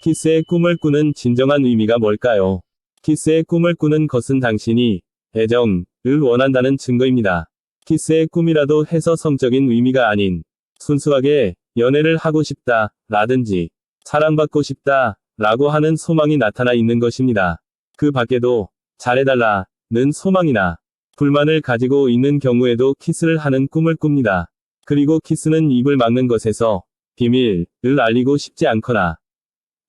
키스의 꿈을 꾸는 진정한 의미가 뭘까요? 키스의 꿈을 꾸는 것은 당신이 애정을 원한다는 증거입니다. 키스의 꿈이라도 해서 성적인 의미가 아닌 순수하게 연애를 하고 싶다 라든지 사랑받고 싶다 라고 하는 소망이 나타나 있는 것입니다. 그 밖에도 잘해달라 는 소망이나 불만을 가지고 있는 경우에도 키스를 하는 꿈을 꿉니다. 그리고 키스는 입을 막는 것에서 비밀을 알리고 싶지 않거나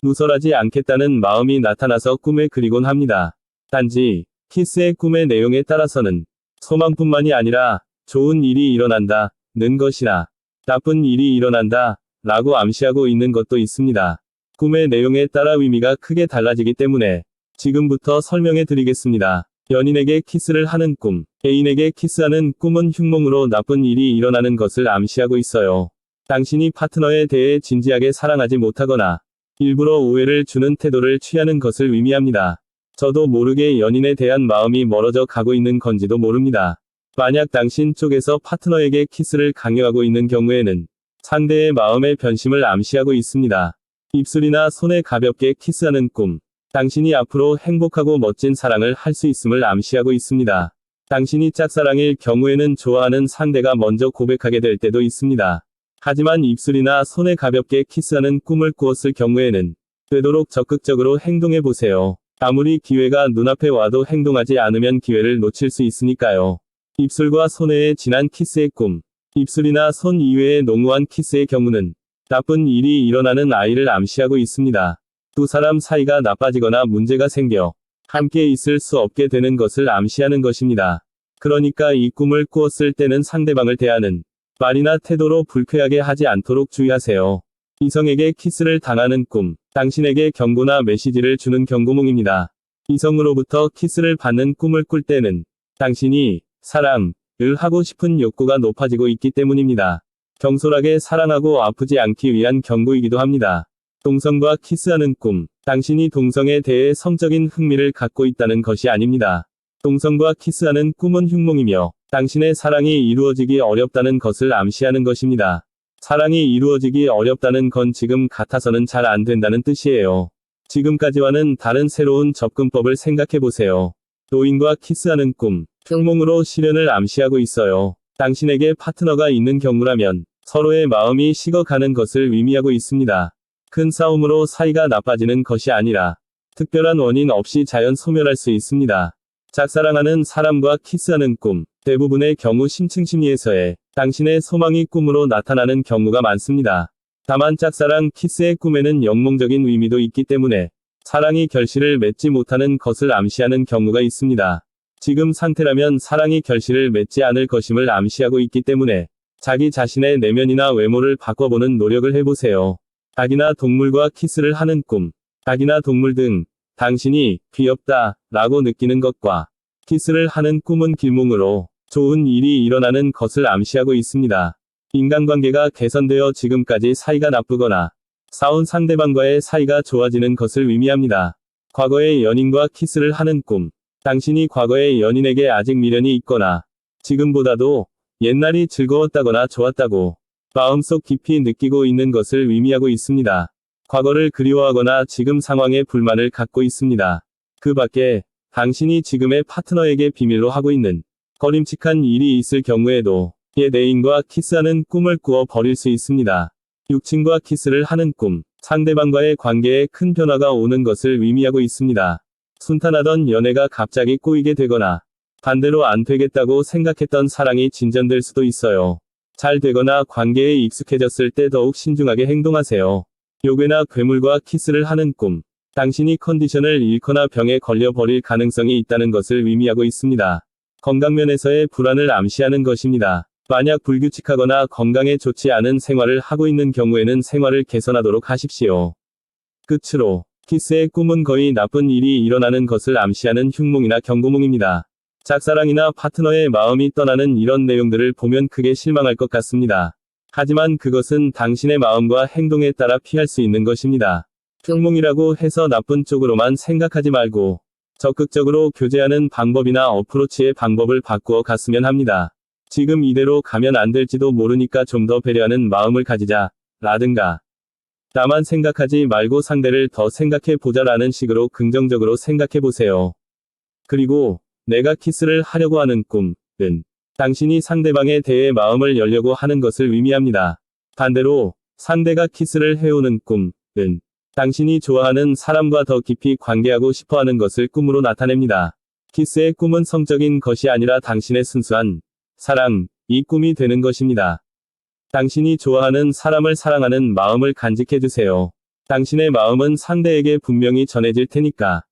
누설하지 않겠다는 마음이 나타나서 꿈에 그리곤 합니다. 단지 키스의 꿈의 내용에 따라서는 소망뿐만이 아니라 좋은 일이 일어난다 는 것이나 나쁜 일이 일어난다 라고 암시하고 있는 것도 있습니다. 꿈의 내용에 따라 의미가 크게 달라지기 때문에 지금부터 설명해 드리겠습니다. 연인에게 키스를 하는 꿈, 애인에게 키스하는 꿈은 흉몽으로 나쁜 일이 일어나는 것을 암시하고 있어요. 당신이 파트너에 대해 진지하게 사랑하지 못하거나 일부러 오해를 주는 태도를 취하는 것을 의미합니다. 저도 모르게 연인에 대한 마음이 멀어져 가고 있는 건지도 모릅니다. 만약 당신 쪽에서 파트너에게 키스를 강요하고 있는 경우에는 상대의 마음의 변심을 암시하고 있습니다. 입술이나 손에 가볍게 키스하는 꿈. 당신이 앞으로 행복하고 멋진 사랑을 할 수 있음을 암시하고 있습니다. 당신이 짝사랑일 경우에는 좋아하는 상대가 먼저 고백하게 될 때도 있습니다. 하지만 입술이나 손에 가볍게 키스하는 꿈을 꾸었을 경우에는 되도록 적극적으로 행동해 보세요. 아무리 기회가 눈앞에 와도 행동하지 않으면 기회를 놓칠 수 있으니까요. 입술과 손의 진한 키스의 꿈. 입술이나 손 이외의 농후한 키스의 경우는 나쁜 일이 일어나는 아이를 암시하고 있습니다. 두 사람 사이가 나빠지거나 문제가 생겨 함께 있을 수 없게 되는 것을 암시하는 것입니다. 그러니까 이 꿈을 꾸었을 때는 상대방을 대하는 말이나 태도로 불쾌하게 하지 않도록 주의하세요. 이성에게 키스를 당하는 꿈. 당신에게 경고나 메시지를 주는 경고몽입니다. 이성으로부터 키스를 받는 꿈을 꿀 때는 당신이 사랑을 하고 싶은 욕구가 높아지고 있기 때문입니다. 경솔하게 사랑하고 아프지 않기 위한 경고이기도 합니다. 동성과 키스하는 꿈. 당신이 동성에 대해 성적인 흥미를 갖고 있다는 것이 아닙니다. 동성과 키스하는 꿈은 흉몽이며 당신의 사랑이 이루어지기 어렵다는 것을 암시하는 것입니다. 사랑이 이루어지기 어렵다는 건 지금 같아서는 잘 안 된다는 뜻이에요. 지금까지와는 다른 새로운 접근법을 생각해 보세요. 노인과 키스하는 꿈. 흉몽으로 실현을 암시하고 있어요. 당신에게 파트너가 있는 경우라면 서로의 마음이 식어가는 것을 의미하고 있습니다. 큰 싸움으로 사이가 나빠지는 것이 아니라 특별한 원인 없이 자연 소멸할 수 있습니다. 짝사랑하는 사람과 키스하는 꿈. 대부분의 경우 심층 심리에서의 당신의 소망이 꿈으로 나타나는 경우가 많습니다. 다만 짝사랑 키스의 꿈에는 영몽적인 의미도 있기 때문에 사랑이 결실을 맺지 못하는 것을 암시하는 경우가 있습니다. 지금 상태라면 사랑이 결실을 맺지 않을 것임을 암시하고 있기 때문에 자기 자신의 내면이나 외모를 바꿔보는 노력을 해보세요. 닭이나 동물과 키스를 하는 꿈. 닭이나 동물 등 당신이 귀엽다 라고 느끼는 것과 키스를 하는 꿈은 길몽으로 좋은 일이 일어나는 것을 암시하고 있습니다. 인간관계가 개선되어 지금까지 사이가 나쁘거나 싸운 상대방과의 사이가 좋아지는 것을 의미합니다. 과거의 연인과 키스를 하는 꿈. 당신이 과거의 연인에게 아직 미련이 있거나 지금보다도 옛날이 즐거웠다거나 좋았다고 마음속 깊이 느끼고 있는 것을 의미하고 있습니다. 과거를 그리워하거나 지금 상황에 불만을 갖고 있습니다. 그 밖에 당신이 지금의 파트너에게 비밀로 하고 있는 거림칙한 일이 있을 경우에도 옛 애인과 키스하는 꿈을 꾸어 버릴 수 있습니다. 육친과 키스를 하는 꿈, 상대방과의 관계에 큰 변화가 오는 것을 의미하고 있습니다. 순탄하던 연애가 갑자기 꼬이게 되거나 반대로 안 되겠다고 생각했던 사랑이 진전될 수도 있어요. 잘 되거나 관계에 익숙해졌을 때 더욱 신중하게 행동하세요. 요괴나 괴물과 키스를 하는 꿈. 당신이 컨디션을 잃거나 병에 걸려 버릴 가능성이 있다는 것을 의미하고 있습니다. 건강면에서의 불안을 암시하는 것입니다. 만약 불규칙하거나 건강에 좋지 않은 생활을 하고 있는 경우에는 생활을 개선하도록 하십시오. 끝으로, 키스의 꿈은 거의 나쁜 일이 일어나는 것을 암시하는 흉몽이나 경고몽입니다. 짝사랑이나 파트너의 마음이 떠나는 이런 내용들을 보면 크게 실망할 것 같습니다. 하지만 그것은 당신의 마음과 행동에 따라 피할 수 있는 것입니다. 흉몽이라고 해서 나쁜 쪽으로만 생각하지 말고 적극적으로 교제하는 방법이나 어프로치의 방법을 바꾸어 갔으면 합니다. 지금 이대로 가면 안 될지도 모르니까 좀 더 배려하는 마음을 가지자. 라든가. 나만 생각하지 말고 상대를 더 생각해 보자라는 식으로 긍정적으로 생각해 보세요. 그리고 내가 키스를 하려고 하는 꿈은 당신이 상대방에 대해 마음을 열려고 하는 것을 의미합니다. 반대로 상대가 키스를 해오는 꿈은 당신이 좋아하는 사람과 더 깊이 관계하고 싶어 하는 것을 꿈으로 나타냅니다. 키스의 꿈은 성적인 것이 아니라 당신의 순수한 사랑, 이 꿈이 되는 것입니다. 당신이 좋아하는 사람을 사랑하는 마음을 간직해 주세요. 당신의 마음은 상대에게 분명히 전해질 테니까.